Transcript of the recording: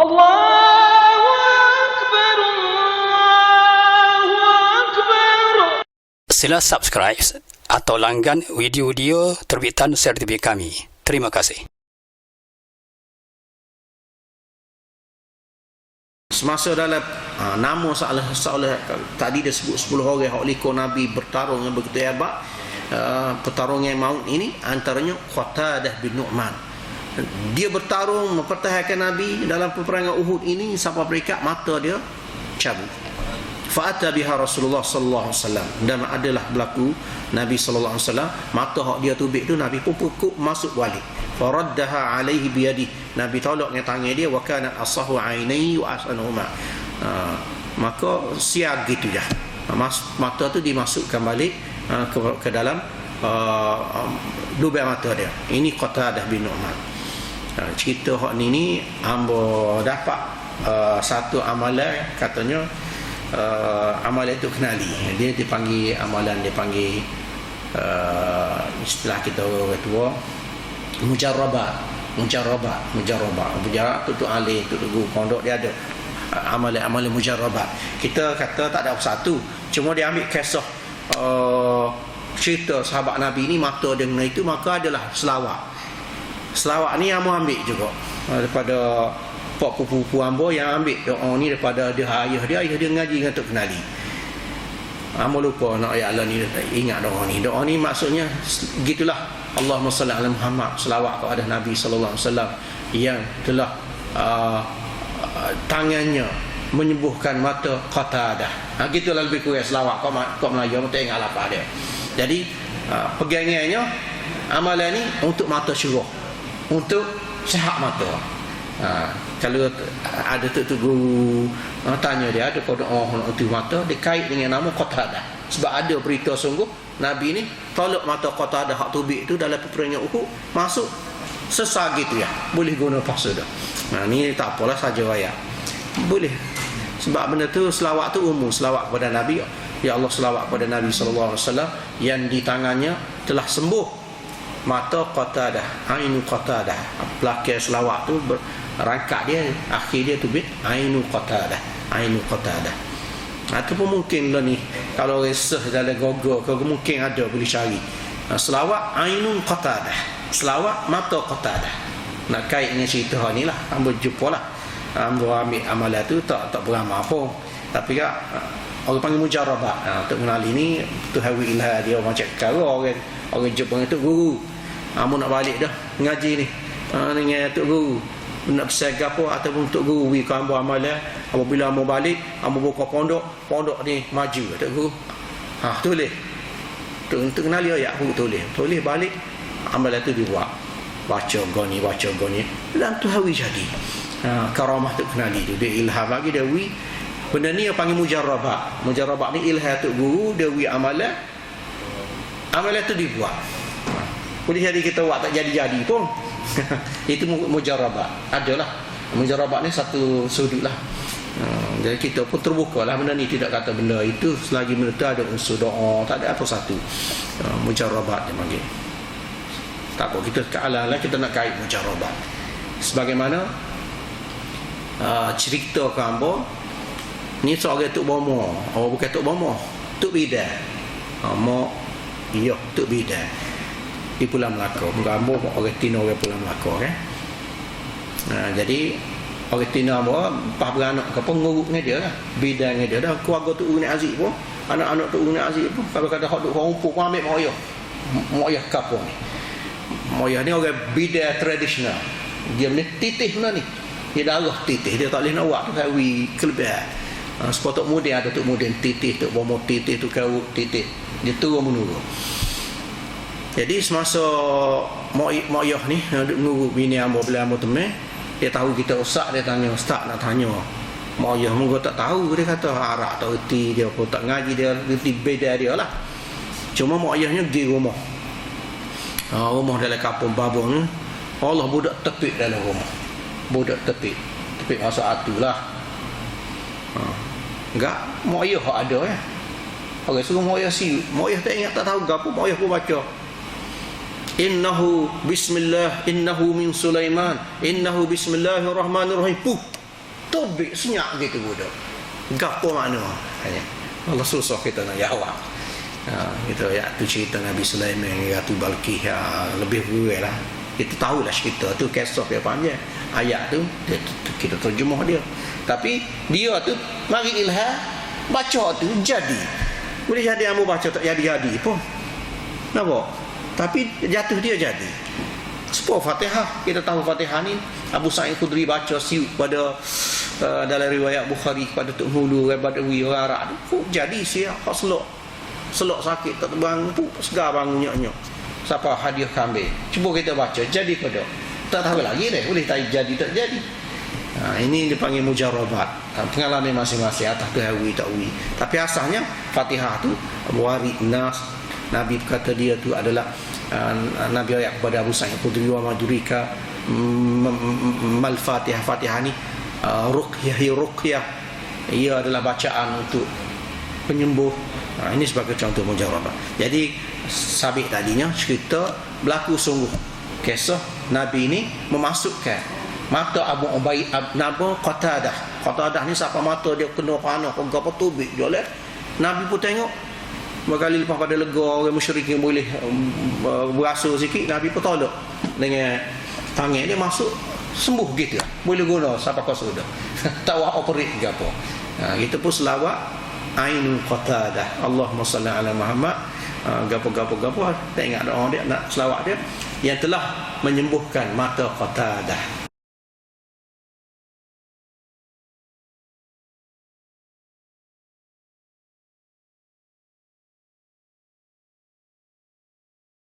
الله أكبر الله أكبر Sila subscribe atau langgan video-video terbitan sertifikat kami. Terima kasih. Semasa dalam ha, nama seolah seolah tadi dia sebut 10 orang hak liko Nabi bertarung yang begitu hebat uh, pertarungan maut ini antaranya Qatadah bin Nu'man dia bertarung mempertahankan Nabi dalam peperangan Uhud ini sampai berikat mata dia cabut. Fa'ata biha Rasulullah sallallahu alaihi wasallam. Dan adalah berlaku Nabi sallallahu alaihi wasallam. Mata hak dia tubik tu Nabi pun pukul masuk balik. Faraddaha alaihi biyadi. Nabi tolak dengan tangan dia wa kana asahu ainai wa asanuhuma. Ha, maka siap gitu ya Mas, mata tu dimasukkan balik ha, ke, ke dalam uh, um, lubang mata dia. Ini Qatadah bin Nu'man ha, cerita hak ni ni hamba dapat uh, satu amalan katanya uh, amalan itu kenali dia dipanggil amalan dia panggil uh, istilah kita orang tua mujarrabat mujarrabat mujarrabat mujarrabat tu tu alih tu tu pondok dia ada amalan-amalan mujarrabat kita kata tak ada satu cuma dia ambil kisah uh, cerita sahabat Nabi ni mata dengan itu maka adalah selawat selawat ni mau ambil juga uh, daripada pak pupu-pupu ambo yang ambil doa ni daripada dia ayah dia ayah dia ngaji dengan Tok Kenali Amba lupa nak ayat Allah ni ingat doa ni. Doa ni maksudnya gitulah Allahumma salli ala Muhammad selawat kepada Nabi sallallahu alaihi wasallam yang telah uh, tangannya menyembuhkan mata Qatadah. Ha gitulah lebih kurang selawat kau kau Melayu mesti ingat apa dia. Jadi uh, pegangannya amalan ni untuk mata syurah. Untuk sihat mata. Ha, kalau ada tu tu guru uh, tanya dia ada kau doa untuk mata dia kait dengan nama Qatadah. Sebab ada berita sungguh Nabi ni tolak mata Qatadah hak tubik tu dalam peperangan Uhud masuk sesar gitu ya. Boleh guna paksa dah. Nah ni tak apalah saja ayat. Boleh. Sebab benda tu selawat tu umum selawat kepada Nabi. Ya Allah selawat kepada Nabi sallallahu alaihi wasallam yang di tangannya telah sembuh mata Qatadah, ainu Qatadah. Pelakir selawat tu ber, rangkak dia akhir dia tu bit ainu qatadah ainu qatadah. Ataupun mungkin lah ni. Kalau resah dalam gogo mungkin ada boleh cari. Ha, selawat ainu qatadah selawat mata qatadah. Nak kait dengan cerita ni lah. Hamba jumpa lah. Hamba ambil amalan tu tak tak beramal pun. Tapi ya orang panggil mujarabat ha, untuk mengenali ni tu hawi ilah dia macam perkara orang orang jumpa itu guru hamba nak balik dah ngaji ni. Ha, dengan tu guru. Nak bersaga apa ataupun untuk guru wi kan amalan apabila mau balik amo buka pondok. Pondok ni maju tak guru. Ha. Tulis. Tu untuk kenal dia ya aku tulis. Tulis balik amalan tu dibuat. Baca goni baca goni. Dan tu hawi jadi. Ha karamah tu kenali tu. Dia ilham bagi dia wi benda ni yang panggil mujarrabat mujarrabat ni ilham tu guru dia wi amalan amalan tu dibuat boleh jadi kita buat tak jadi-jadi pun. Itu mujarabah. Adalah. Mujarabah ni satu sudut lah. Hmm, jadi kita pun terbuka lah. Benda ni tidak kata benda itu. Selagi benda tu ada unsur doa tak ada apa satu. Uh, mujarabat dia panggil. Tak apa kita ke ala lah kita nak kait mujarabat sebagaimana uh, cerita ke hamba ni seorang Tuk Bomo. Oh bukan Tuk Bomo. Tuk Bida uh, mo iya Tuk Bida di Pulau Melaka. Menggambar orang Tino orang Pulau Melaka kan nah, jadi orang Tino bawa empat beranak ke pun dia lah bidang dengan dia dah keluarga tu Uni Aziz pun anak-anak tu Uni Aziz pun kalau kata hak duk orang umpuk pun ambil mak ayah kapung ni. Ayah ni orang bidang tradisional. Dia ni titih mana ni. Dia darah titih dia tak boleh nak buat tu kawi kelebihan sebab tok muda ada tok muda titih tok bomo titih tu kau titih. Dia turun menurun jadi semasa mak mak ayah ni duduk menunggu bini ambo bila ambo temen, dia tahu kita ustaz dia tanya ustaz nak tanya. Mak ayah mungkin tak tahu dia kata arak tak reti dia pun tak ngaji dia reti beda dia lah. Cuma mak ayahnya di rumah. Ha, rumah dalam kampung babung ni Allah budak tepik dalam rumah. Budak tepik. Tepik masa atu lah. Ha. Enggak, mak ayah ada ya. Orang suruh mak ayah si, mak ayah tak ingat tak tahu gapo, mak ayah pun baca innahu bismillah innahu min sulaiman innahu bismillahirrahmanirrahim. Puh tobik senyap gitu budak. Gapo makna? Hanya Allah susah kita nak jawab. Ha, gitu ya tu cerita Nabi Sulaiman dengan Ratu Balkih ha, lebih ruai lah. Kita tahulah cerita tu kisah dia panjang. Ayat tu dia, kita terjemah dia. Tapi dia tu mari ilham baca tu jadi. Boleh jadi kamu baca tak jadi-jadi pun. Nampak tapi jatuh dia jadi. Sepuluh Fatihah. Kita tahu Fatihah ni Abu Sa'id Khudri baca siup pada uh, dalam riwayat Bukhari pada Tok Hulu pada Wi Rara. Tu jadi siap hak selok selok sakit tak terbang. Tu segar bangun nyok-nyok. Siapa hadiah kambing? Cuba kita baca. Jadi pada tak tahu lagi deh. Boleh tak jadi tak jadi. Ha, ini dipanggil mujarabat ha, pengalaman masing-masing atas kehawi tak tapi asalnya Fatihah tu warid nas Nabi kata dia tu adalah uh, Nabi ayat kepada Abu Sa'id Khudri wa madurika mal Fatihah. Fatihah ni uh, ruqyah ruqyah. Ia adalah bacaan untuk penyembuh. Uh, ini sebagai contoh mujarabah jadi sabit tadinya cerita berlaku sungguh. Kisah Nabi ini memasukkan mata Abu Ubaid Nabi Qatadah. Qatadah ni siapa mata dia kena panah kau gapo tubik dia leh Nabi pun tengok Berkali lepas pada lega orang musyrik yang boleh um, berasa sikit Nabi pun tolak dengan tangan dia masuk sembuh gitu lah. Boleh guna siapa kuasa dah. Tahu operate ke apa. Ha, itu pun selawat Ainu Qatadah Allahumma salli ala Muhammad ha, gapo-gapo-gapo tak ingat doa dia nak selawat dia yang telah menyembuhkan mata Qatadah